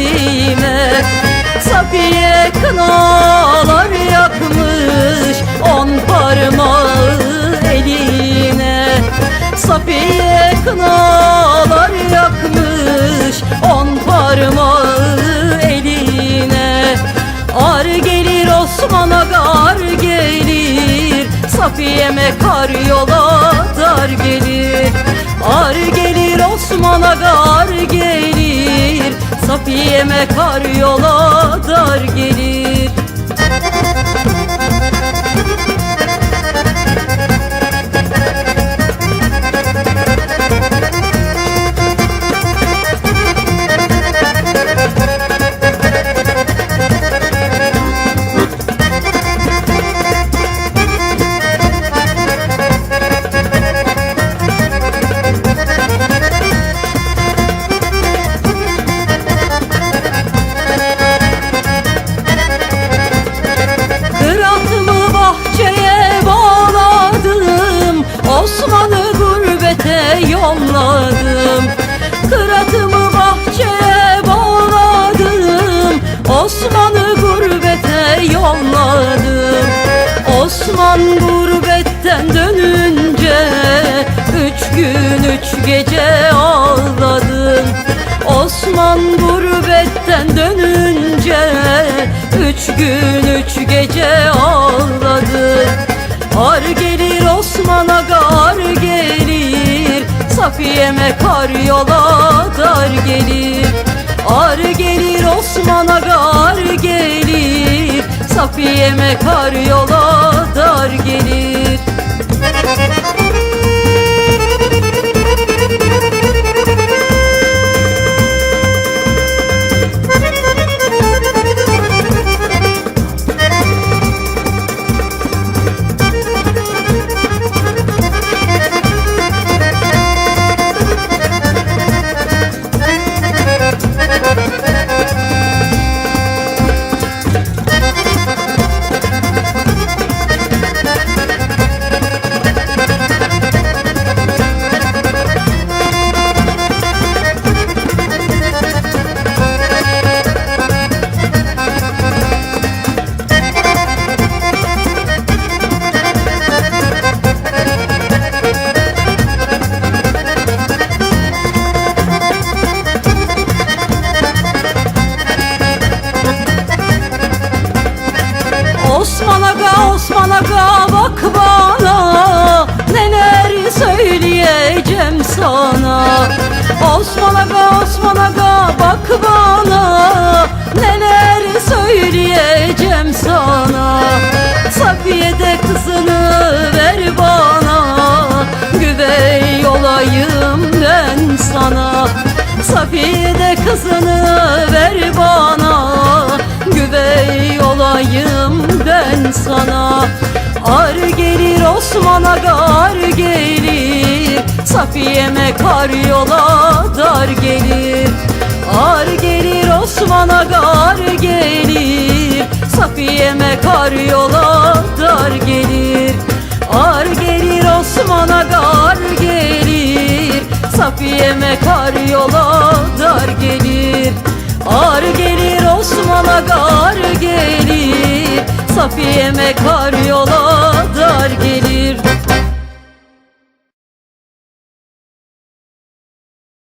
Dizime Safiye kınalar yakmış On parmağı eline. Safiye kınalar yakmış On parmağı eline. Ar gelir Osman'a gar gelir. Safiye'me kar yola dar gelir. Ar gelir Osman'a gar gelir Safiye'me kar yola dar gelir yolladım Kıratımı bahçeye bağladım. Osman'ı gurbete yolladım. Osman gurbetten dönünce Üç gün üç gece ağladım. Osman gurbetten dönünce Üç gün üç gece ağladı Ar gelir Osman'a gar gelir Safiye'me kar yola dar gelir. Ar gelir Osman'a gar gelir. Safiye'me kar yola dar gelir Aga, Osman Aga bak bana. Neler söyleyeceğim sana. Osman Aga, Osman Aga bak bana. Neler söyleyeceğim sana. Safiye de kızını ver bana. Güvey olayım ben sana. Safiye de kızını ver bana sana. Ar gelir Osman'a gar gelir. Safiye'me kar yola dar gelir. Ar gelir Osman'a gar gelir. Safiye'me kar yola dar gelir. Ar gelir Osman'a gar gelir. Safiye'me kar Ar gelir